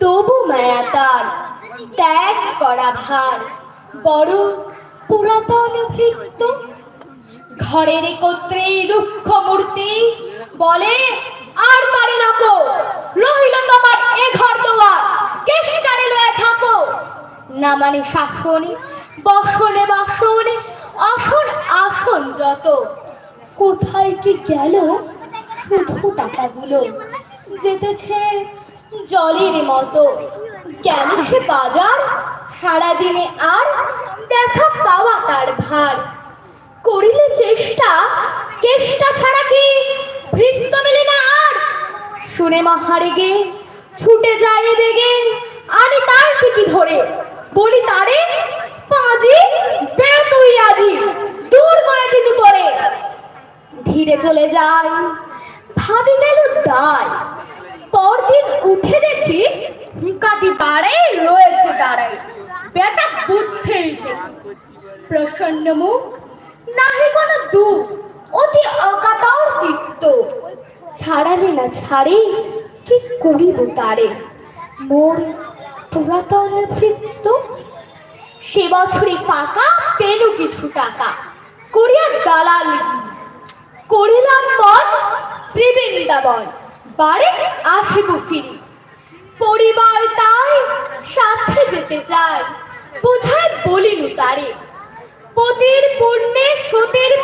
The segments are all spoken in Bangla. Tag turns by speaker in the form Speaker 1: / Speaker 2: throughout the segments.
Speaker 1: তবু মায়া তার ত্যাগ করা ভার। বড় পুরাতন ভৃত্য ঘরের একত্রে রুক্ষ মূর্তি বলে, আর পারে না কো। রহিল তোমার এ ঘর দোয়ার। কেষ্টারে লয়ে থাকো। না মানে শাসন, বসনে বাসন, আসন আসন যত। কোথায় কি গেল শুধু টাকাগুলো? যেতেছে জলের মতো। কেন সে বাজার? সারাদিনে আর দেখা পাওয়া তার ভার। করিলে চেষ্টা চেষ্টা ছাড়া কি বৃত্ত মেলে না আর? শুনে মহারে গে, ছুটে যায় বেগে। আনি তার পিঠি ধরে? বলি তারে, পাজি বের তুই আজি, দূর করে কিন্তু তোরে। ধীরে চলে যায়, ভাবি গেল দায়। পরদিন উঠে দেখি কাটি পাড়ে রয়েছে দাঁড়ায় বেটা বুদ্ধির থেকে প্রসন্ন মুখ, নাহি কোনো দুঃখ, অতি অকাতর চিত্ত। ছাড়ালে না ছাড়ে, কি করিব তারে? মোর পুরাতন ভৃত্য, সে বছরে ফাঁকা, পেলু কিছু টাকা। করিয়া দালাল, করিলাম পথ শ্রীবৃন্দাবন। বাড়ি আসিব ফিরি। পরিবার তাই সাথে যেতে বোঝায় তারে, পতির পুণ্যে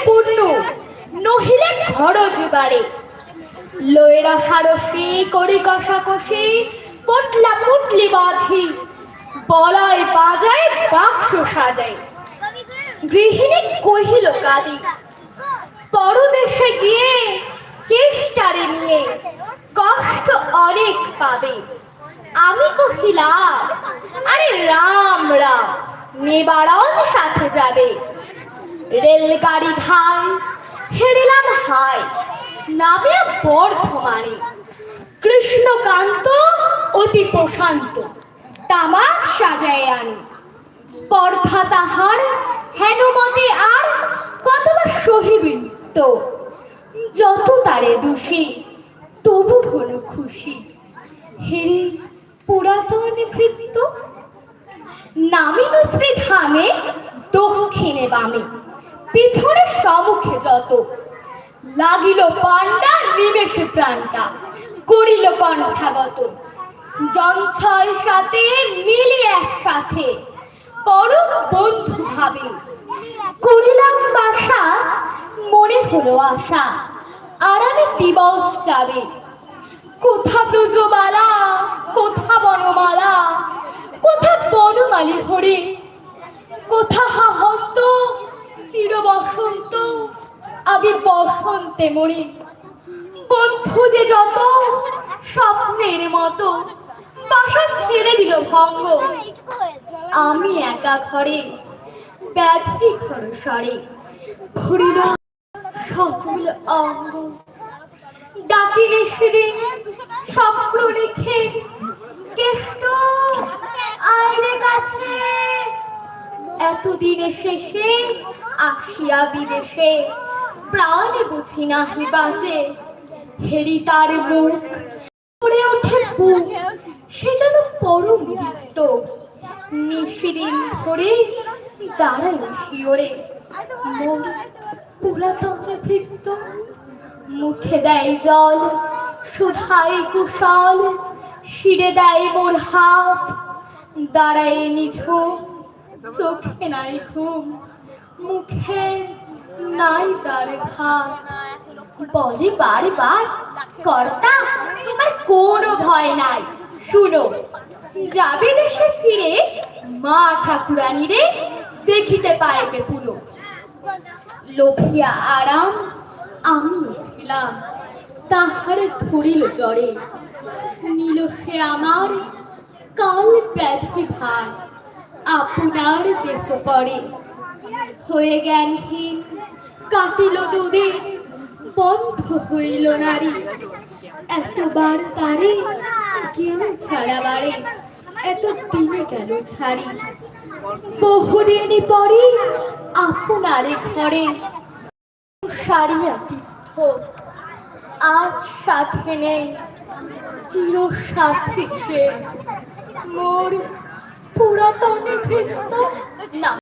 Speaker 1: পুণ্য, নহিলে খরচ বাড়ে। লয়েরা সারসি, করি কষাকষি, পটলা পুটলি বাঁধি, বলয় বাজায়, বাক্স সাজায়। গৃহিণী কহিল, কাদি, পরদেশে গিয়ে কেষ্টারে নিয়ে কষ্ট অনেক পাবে। আমি কহিলাম আরে রাম রাম, নেবারও সাথে যাবে। রেলগাড়ি ধাই হেরিলাম হাই, নামে বর্ধমানে। কৃষ্ণকান্ত অতি প্রশান্ত, তামাক সাজায় আনি। স্পর্ধা তাহার, হেনুমতে আর কতবার সহিবিন যত তারে দোষী তবু হলো খুশি। হেরে পুরাতন ভৃত্য নামিল শ্রী ধামে দক্ষিণে বামে, পিছনে সমুখে যত। লাগিল পান্ডা নিমেষে প্রাণটা, করিল কণ্ঠাগত। জঞ্ছয় সাথে মিলি একসাথে, পরম বন্ধু ভাবে। করিলাম বাসা, মনে হলো আশা। আরামে দিবস যাবে। কোথা ব্রজমালা, কোথা বনমালা, কোথা বনমালি হরে কোথা হাহন্ত, চির বসন্ত, আমি বসন্তে মরি। বন্ধু যে যত স্বপ্নের মতো, বাসা ছেড়ে দিল ভঙ্গ। আমি একা ঘরে, ব্যাধি ঘর সরে। ভরিল সকল অঙ্গ। ডাকিলে সেদিন স্বপ্ন রেখে কেষ্ট, আইনে কাছে এতদিনে শেষে আসিয়া বিদেশে, প্রাণ বুঝি নাহি বাজে। হেরি তার মুখ পড়ে ওঠে বুক, সে যেন পরম রিক্ত নিশিদিন ধরে দাঁড়ায় শিওরে মন পুরাতন ভৃত্য, মুখে দেয় জল সুধাই কুশল, শিরে দেয় মোর হাত, দাঁড়ায় নিঝুম, চোখে নাই ঘুম, মুখে নাই তার ভাত। বলে বারবার কর্তা, তোমার কোনো ভয় নাই। শুনো, যাবে দেশে ফিরে মা ঠাকুরানিরে দেখিতে পাইবে পুরো। লোভিয়া আরাম আমি উঠিলাম। তাহারে ধরিল জ্বরে। নিল সে আমার কাল ব্যাধি ভার। আপনার দেহ পরে। হয়ে জ্ঞানহীন কাটিল দুদিন বন্ধ হইল নারী। এতবার তারে কেউ ছাড়া বাড়ে এত দিনে কেন ছাড়ি? বহুদিন পরে আপনারে ঘরে সারিয়া তীর্থ আজ সাথে নেই চির সাথে সে। মোর পুরাতন না